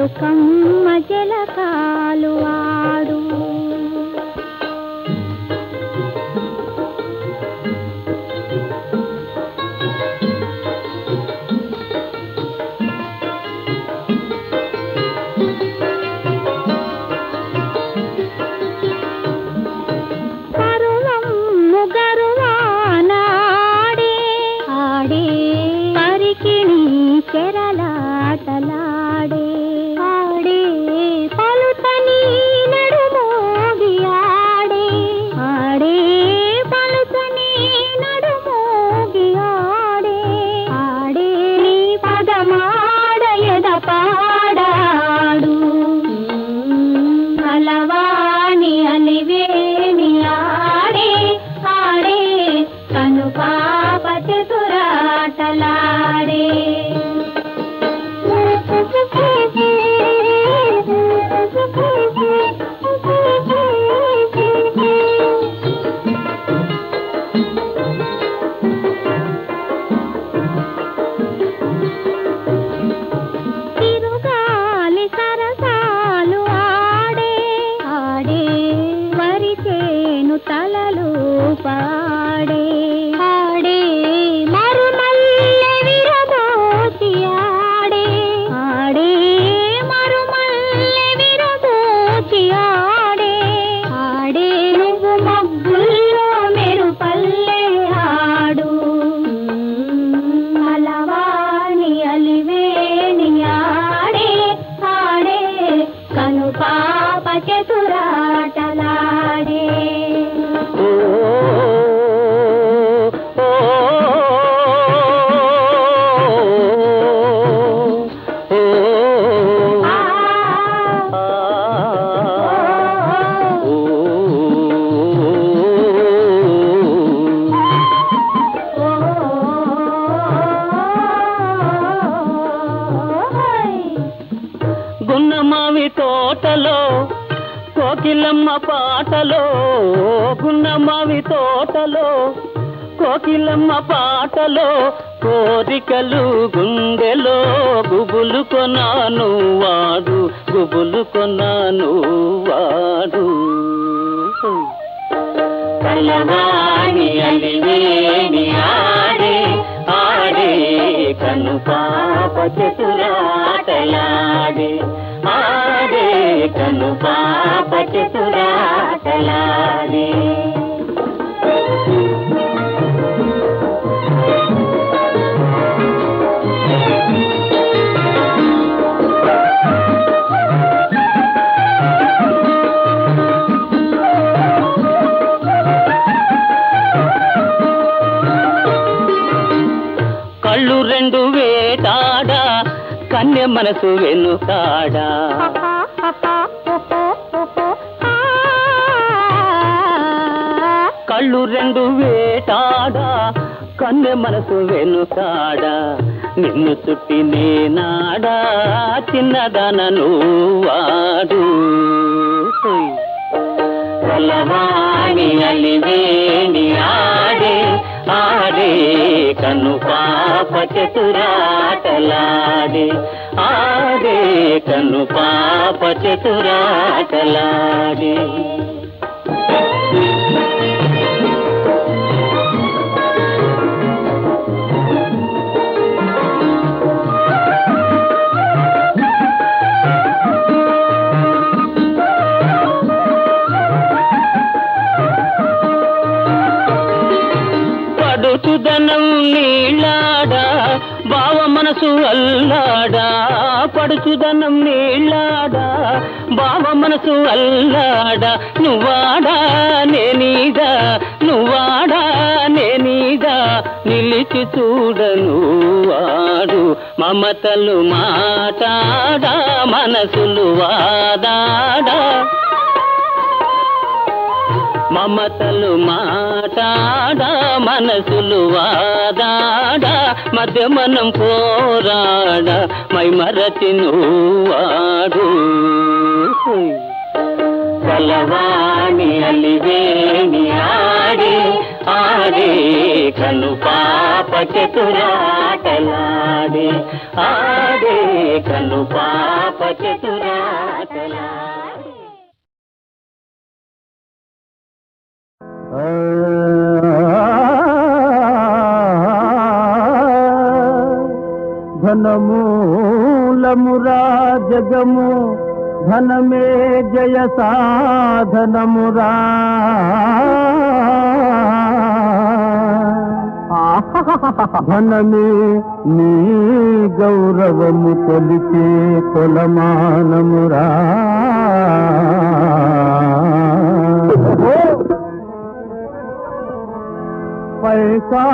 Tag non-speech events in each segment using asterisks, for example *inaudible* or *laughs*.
చిలుకమ్మ జలకాలు ఆడు అలవాణి మావి తోటలో కోకిలమ్మ పాటలో కోరికలు గుండెలో గుబులు కొనాను వాడు గుబులు కొనాను వాడు. కలవాణి అలివేణి ఆడే ఆడే కను పాప చతురాటలాడే ఆడే కను పాప చతురాటలాడే. కళ్ళు వేటాడా కన్య మనసు వెనుకాడా. కళ్ళు రెండు వేటాడా కన్య మనసు వెనుకాడా. నిన్ను చుట్టి నేనాడా చిన్నదన వాడు కలవాణి అలివేణి ఆడే ఆడే కను పాప చతురాటలాడే. ఆడే కను పాప చతురాటలాడే. సుదనం నీళ్ళాడా? బావ మనసు అల్లాడా? నువ్వాడా? నేనీదా నువ్వాడా? నేనీదా నిలిచి చూడను వాడు. మమతలు మాటాడా? మనసులు వాదాడా? మమతలు మాటాడా మనసులు వాదాడా మధ్య మనం పోరాడా మైమరచి నువ్వాడు. కలవాణి అలివేణి ఆడి ఆడి కను పాప చతురాటలాడి ఆడే కను పాప చతురాటలాడే. ధనమూలమురా జగము ధనమే జయ సాధనమురా ధనమే నీ గౌరవము కొలిచే తొలమానమురా పైసా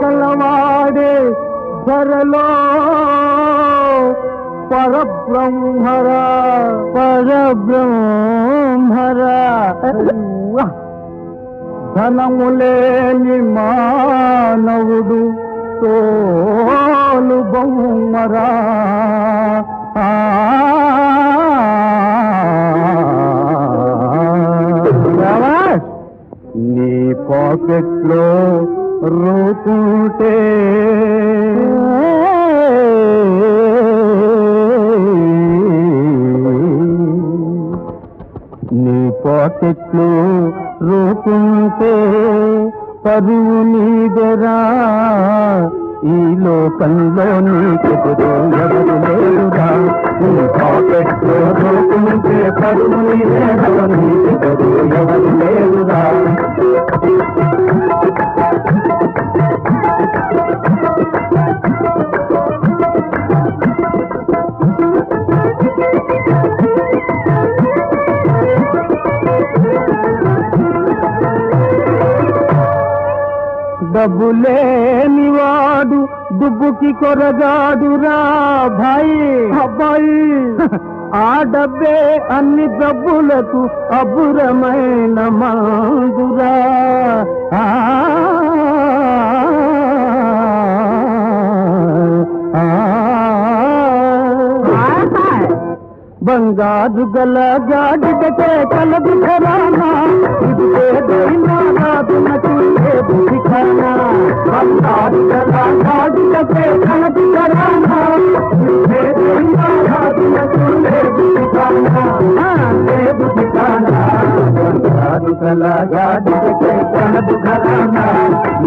కలవాడే ధరలో పరబ్రహ్మర పరబ్రహ్మరా. ధనములేని మానవుడు తోలు బొమ్మరా. పాకెట్లో రోకుంటే. నీ పాకెట్ రోకుంటే రూపుంటే పరువు నీదరా? ఈ లోకంలో నీకు ఎవరు లేదురా. నీ పాకెట్లో రోకుంటే రూపుంటే పరువు నీదరా? నీకు ఎవరు లేదురా. డబ్బులేని వాడు దుబ్బుకి కొరగాడురా భాయి. అబ్బాయి. *laughs* ఆ డబ్బే అన్ని డబ్బులకు అబ్బురమైన మందురా బంగారు గల గాడిదకే కలదు ఖరానా ఇదే ఏదైనా రాదు నచ్చేది దిఖానా బంగారు గల గాడిదకే కలదు ఖరానా ఇదే ఏదైనా రాదు నచ్చేది దిఖానా లేదు దిఖానా బంగారు గల గాడిదకే కలదు ఖరానా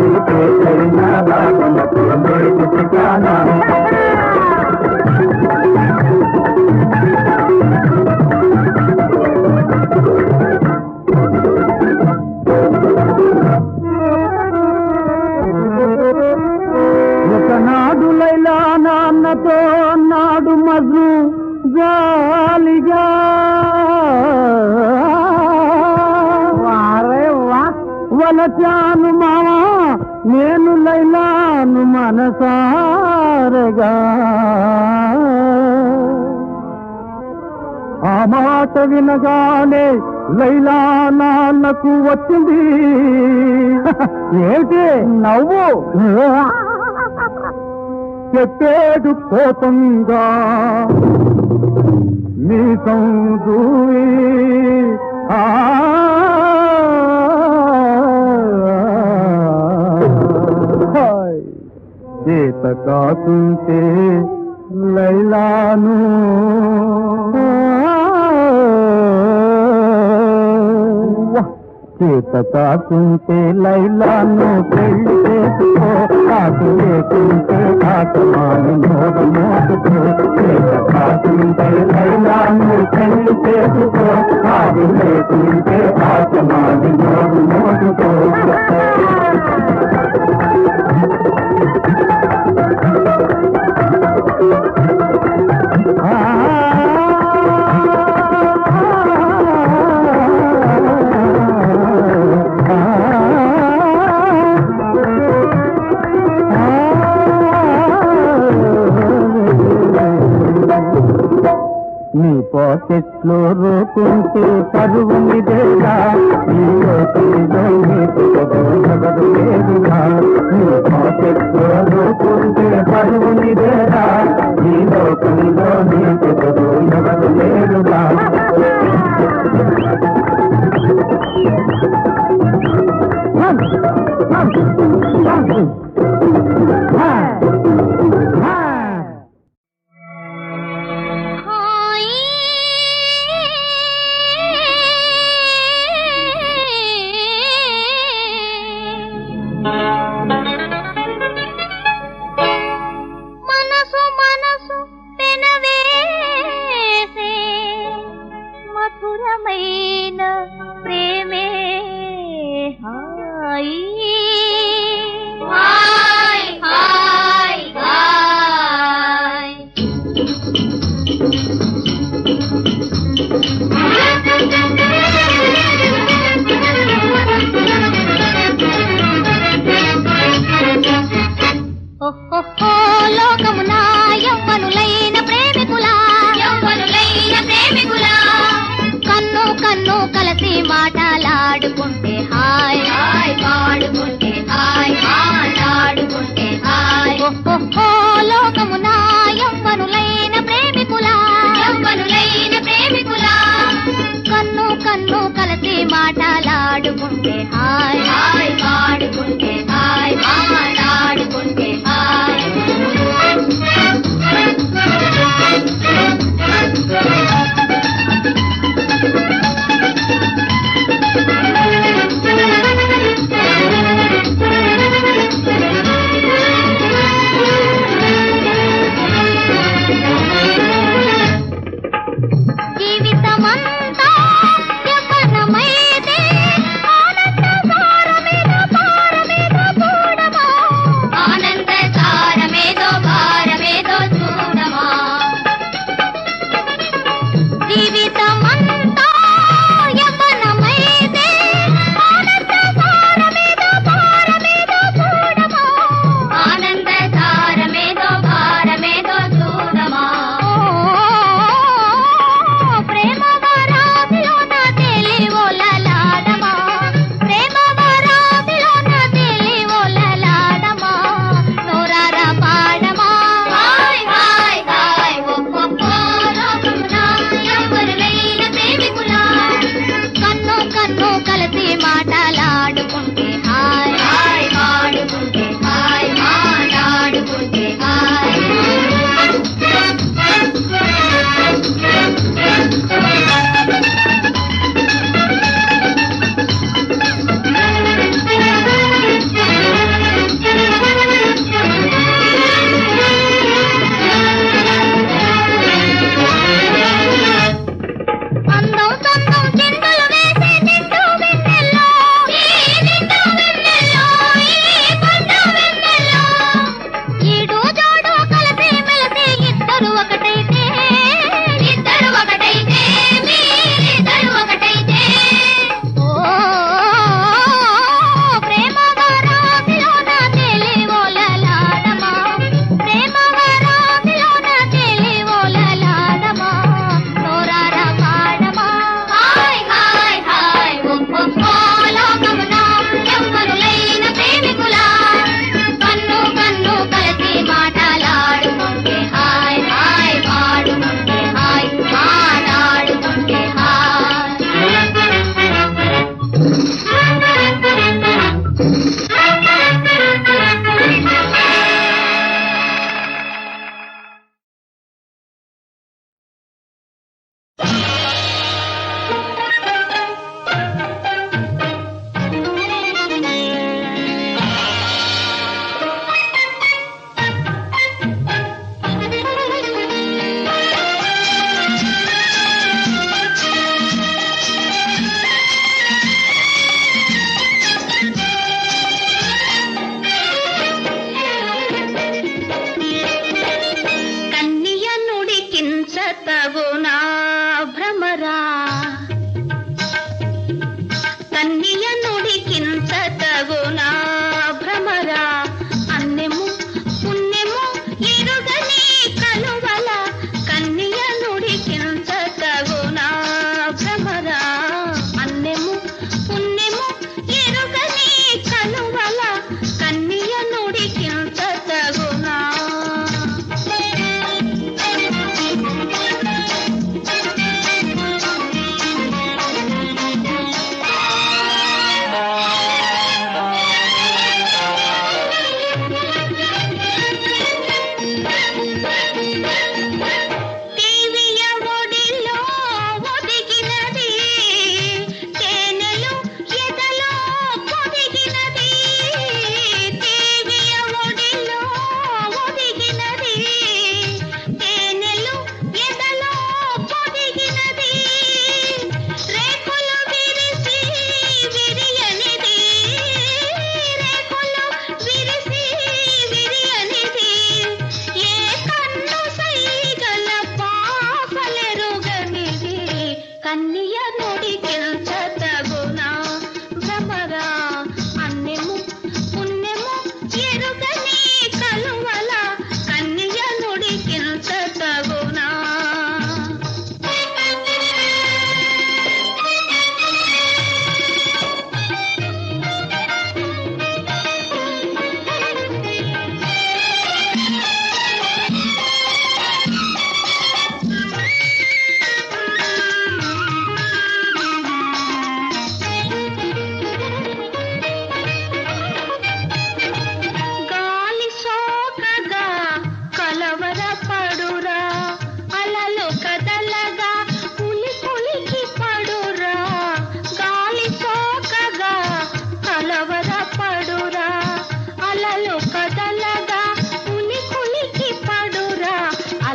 ఇదే ఏదైనా రాదు నచ్చేది దిఖానా ఒకనాడు లైలా నాన్నతో నాడు మజు జాలిగా. వలచాను మావా నేను లైలాను మనసారగా. మాట వినగానే లైలా నాన్నకు వచ్చింది. ఏంటి నవ్వు? చెప్పేడు కోపంగా మీ దూయి ఆ. చేత కాకుంటే లైలాను. చేత కాకుంటే లైలాను పెళ్ళి చేసుకో కాకు లేకుంటే కాకమాను నోడు మోదుకో చేత కాకుంటే లైలాను పెళ్ళి చేసుకో కాకు లేకుంటే కాకమాను నోడు Thank you. నీ పాకెట్లో రోకుంటూ కరువు నిజంగా నీ పాకెట్లో రోకుంటూ కరువు నిజంగా నీ లోకంలో నీకు లేదుగా Hey!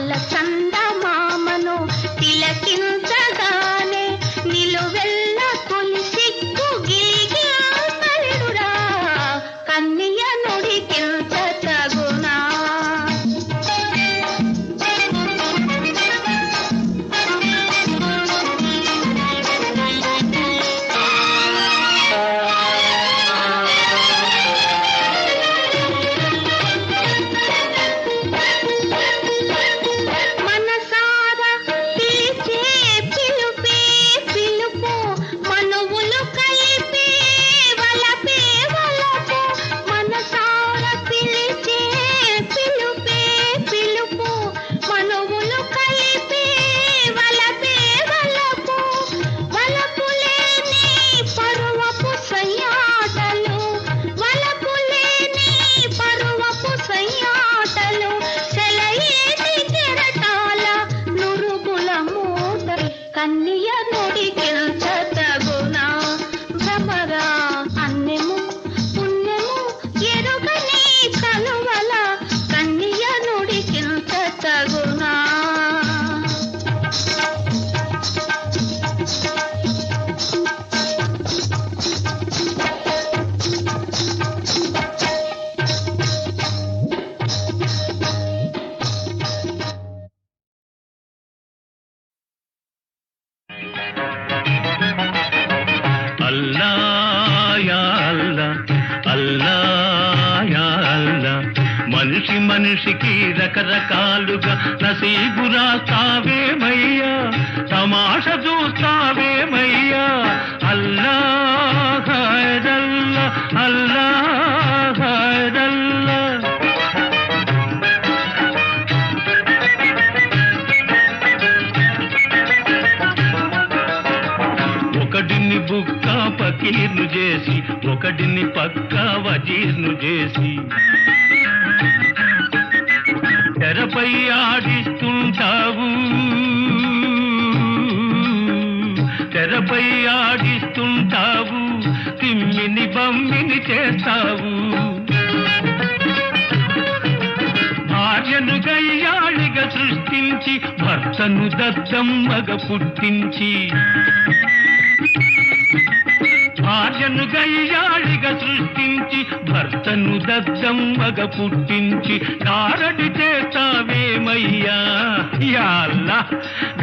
நல்ல சந்த మనిషికి రకరకాలుగా నసీబు రాస్తావేమయ్యా తమాష చూస్తావేమయ్యా? అల్లా ఖైరల్లా అల్లా ఖైరల్లా ఒకడిని బుక్క పకీర్ను చేసి ఒకడిని పక్క వజీర్ను చేసి. ఆడిస్తుంటావు. తెరపై ఆడిస్తుంటావు. తిమ్మిని బమ్మిని చేస్తావు. భార్యను గయ్యాళిగా సృష్టించి భర్తను మగ పుట్టించి. భార్యను గయ్యాళిగా సృష్టించి భర్తను దద్దమ్మగా పుట్టించి గారడి చేస్తావేమయ్యా? యాల్లా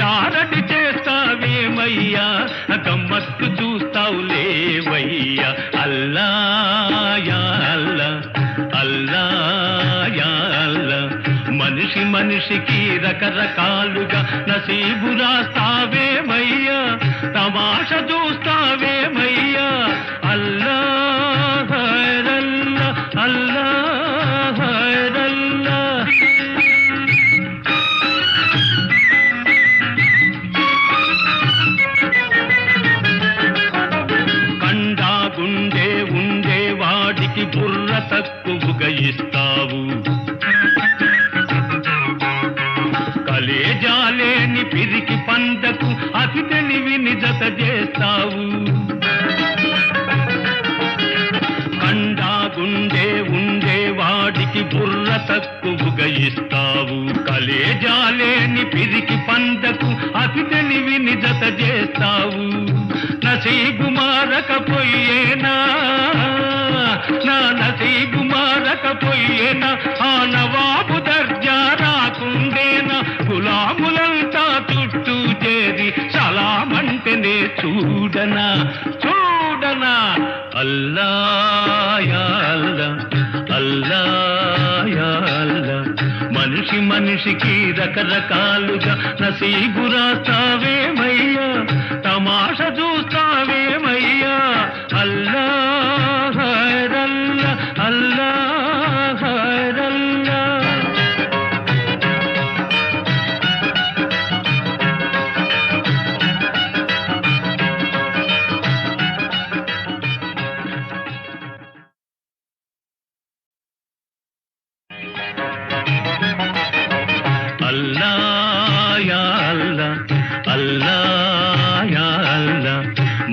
గారడి చేస్తావేమయ్యా? గమ్మత్తు చూస్తావు లేవయ్యా. అల్లా యా అల్లా అల్లా యా అల్లా. మనిషి మనిషికి రకరకాలుగా నసీబు రాస్తావేమయ్యా? తమాష చూస్తా నసీబు మారకపోయేనా ఆ నవాబు దర్జా రాకుండేనా గులాములంతా చుట్టూ చేరి సలామంటేనే చూడనా చూడనా. అల్లా యా అల్లా. మనిషి మనిషికి రకరకాలుగా నసీబు రాస్తావేమయ్యా? తమాష చూస్తా అల్లా యా అల్లా అల్లా యా అల్లా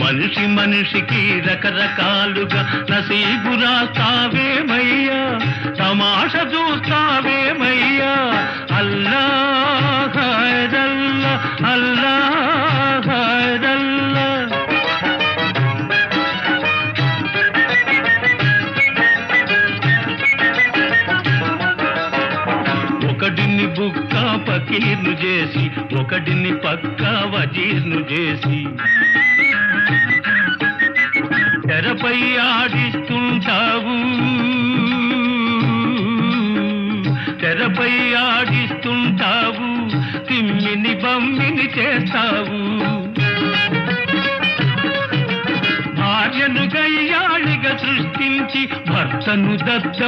మనిషి మనిషికి రకరకాలుగా నసీబు రాస్తావేమయ్యా తమాష చూస్తావే పకీర్ను చేసి ఒకటిని పక్క వజీర్ను చేసి. తెరపై ఆడిస్తుంటావు. తెరపై ఆడిస్తుంటావు. తిమ్మిని బమ్మిని చేస్తావు. భార్యను గయ్యాళిగా సృష్టించి భర్తను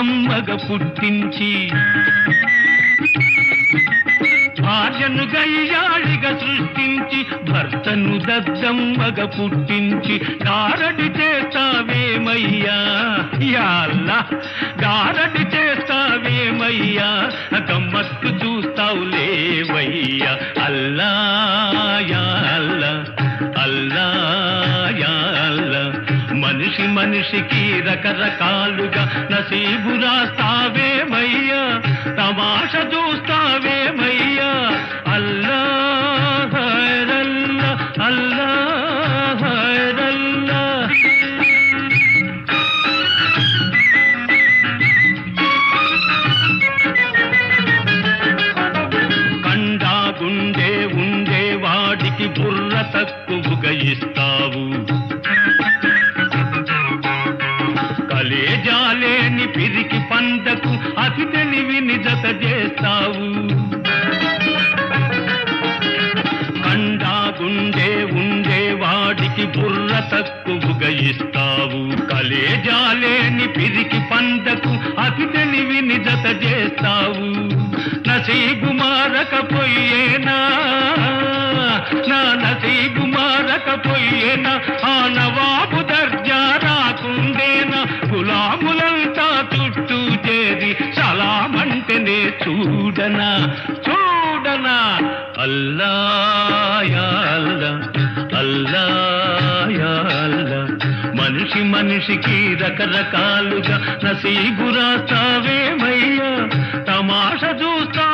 మగ పుట్టించి. భార్యను గయ్యాళిగా సృష్టించి భర్తను దద్దమ్మగ పుట్టించి గారడి చేస్తావేమయ్యా? యాల్లా గారడి చేస్తావేమయ్యా? గమ్మత్తు చూస్తావు లేవయ్యా. అల్లా యా అల్లా అల్లా యా అల్లా. మనిషి మనిషికి రకరకాలుగా నసీబు రాస్తావేమయ్యా? తమాష చూస్తావేమయ్యా? నా నసీబు మారకపోయేనా ఆ నవాబు దర్జా రాకుండేనా గులాములంతా చుట్టూ చేరి సలామంటేనే చూడనా చూడనా. అల్లా యా అల్లా అల్లా మనిషి మనిషికి రకరకాలుగా నసీబు రాస్తావేమయ్యా తమాష చూస్తా